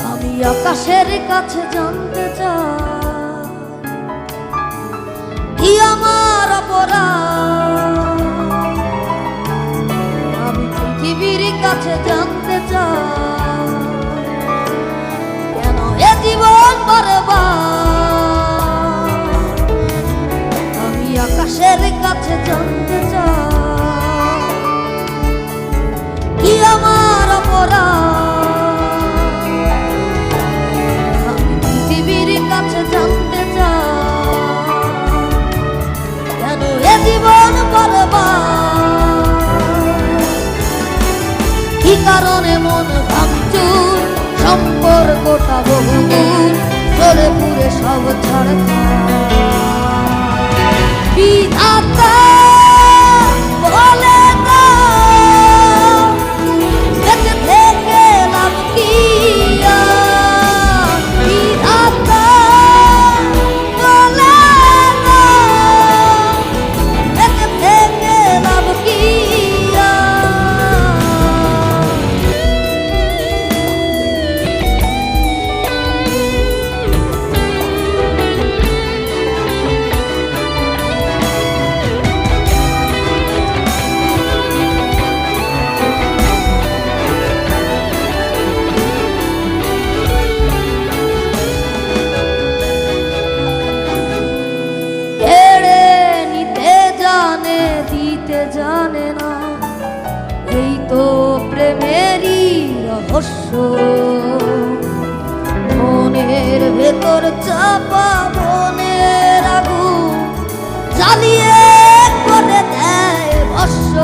আমি আকাশের কাছে জানতে চাই। কি আমার অপরাধ? আমি পৃথিবীর কাছে জানতে চাই। কেন এ জীবন আমি আকাশের কাছে জানতে চাই। কি আমার অপরাধ? ছাড় বিধাতা মনের ভেতর চাপা মনের আগু জ্বালিয়ে করে দেয় ভস্য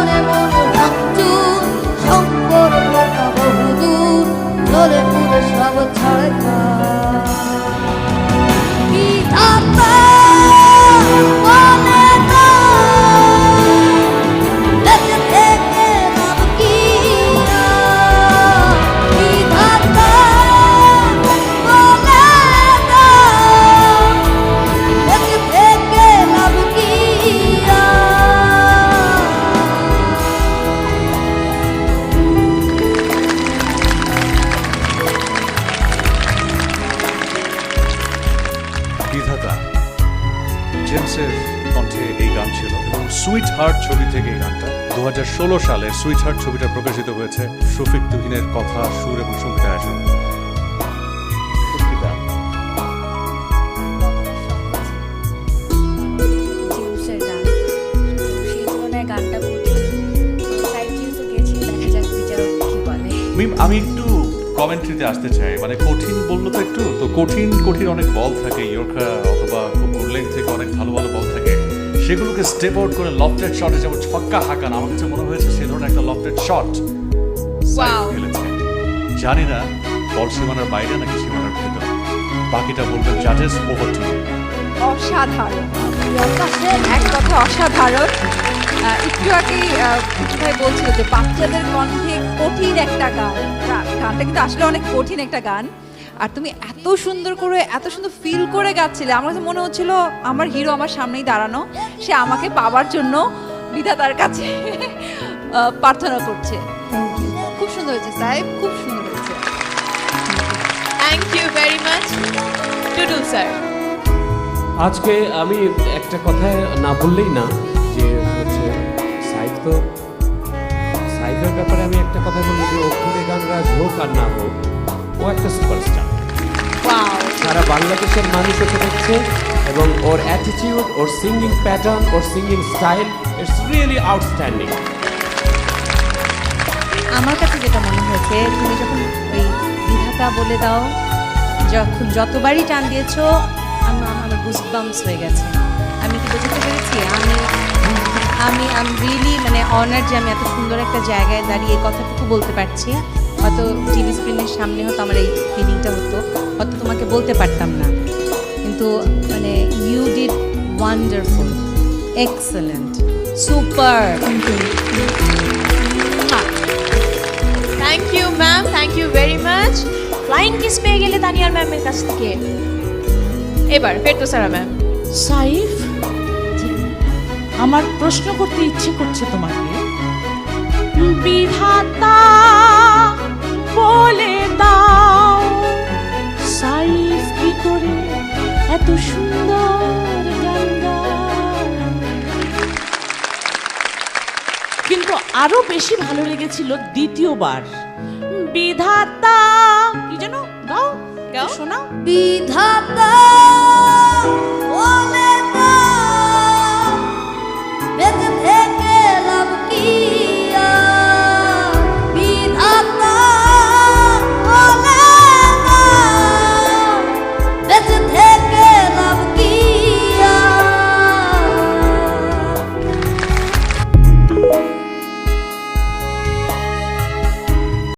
কি কারণে সুইট হার্ট ছবি থেকে এই গানটা। দু হাজার ষোলো সালে সুইট হার্ট ছবিটা প্রকাশিত হয়েছে। শফিক তুহিনের কথা সুর এবং সংগীত আয়োজন আমি একটু কমেন্ট্রিতে আসতে চাই। মানে কঠিন বলল তো একটু তো কঠিন কঠিন অনেক বল থাকে ইয়র্কার অথবা খুব সেগুলোকে স্টেপ আউট করে লফটেড শটে যেমন ছক্কা হাঁকান আমার কাছে মনে হয়েছে সে ধরনের একটা লফটেড শট জানি না বল সীমানার বাইরে নাকি সীমানার ভেতর। বাকিটা বলবেন জাজেস ওভার টু অসাধারণ। এক কথা অসাধারণ। একটু আগেই ভাই বলছিল যে বাচ্চাদের কণ্ঠে কঠিন একটা গান। গানটা কিন্তু আসলে অনেক কঠিন একটা গান। আর তুমি এত সুন্দর করে, এত সুন্দর ফিল করে গাচ্ছিলে। আমার কাছে মনে হচ্ছিল আমার হিরো আমার সামনেই দাঁড়ানো। সে আমাকে পাওয়ার জন্য বিধাতার কাছে প্রার্থনা করছে। খুব সুন্দর হয়েছে, সাহেব, খুব সুন্দর হয়েছে। Thank you very much Tudu sir আজকে আমি একটা কথা না বললেই না, যে হচ্ছে সাইফ তো সাইফের ব্যাপারে আমি একটা কথা বলি যে অক্ষরে গানরাজ হোক আর না হোক, ও একটা সুপারস্টার সারা বাংলাদেশের মানুষ ওকে দেখছে এবং ওর অ্যাটিটিউড ওর singing pattern or singing style it's really outstanding আমার কাছে যেটা মনে হয়েছে, তুমি যখন ওই বিধাতা বলে দাও, যখন যতবারই টান দিয়েছ, আমার আমার গুজবাম্পস হয়ে গেছে। আমি কি বোঝাতে পেরেছি? আমি আমি আমি রিয়েলি মানে অনার যে আমি এত সুন্দর একটা জায়গায় দাঁড়িয়ে এই কথাটুকু বলতে পারছি। হয়তো টিভি স্ক্রিনের সামনে হয়তো আমার এই ফিলিংটা হতো হয়তো তোমাকে বলতে পারতাম না। কিন্তু মানে you did wonderful excellent super thank you ma'am thank you very much flying kiss পেয়ে গেলে দানিয়ার ম্যামের কাছ থেকে। এবার ফেরদোসারা ম্যাম সাইফ আমার প্রশ্ন করতে ইচ্ছে করছে তোমাকে। বিধাতা বলে দাও। সাইফ কি করে এত সুন্দর কিন্তু আরও বেশি ভালো লেগেছিল দ্বিতীয়বার। বিধাতা কি যেন? গাও গাও। শোনাও। বিধাতা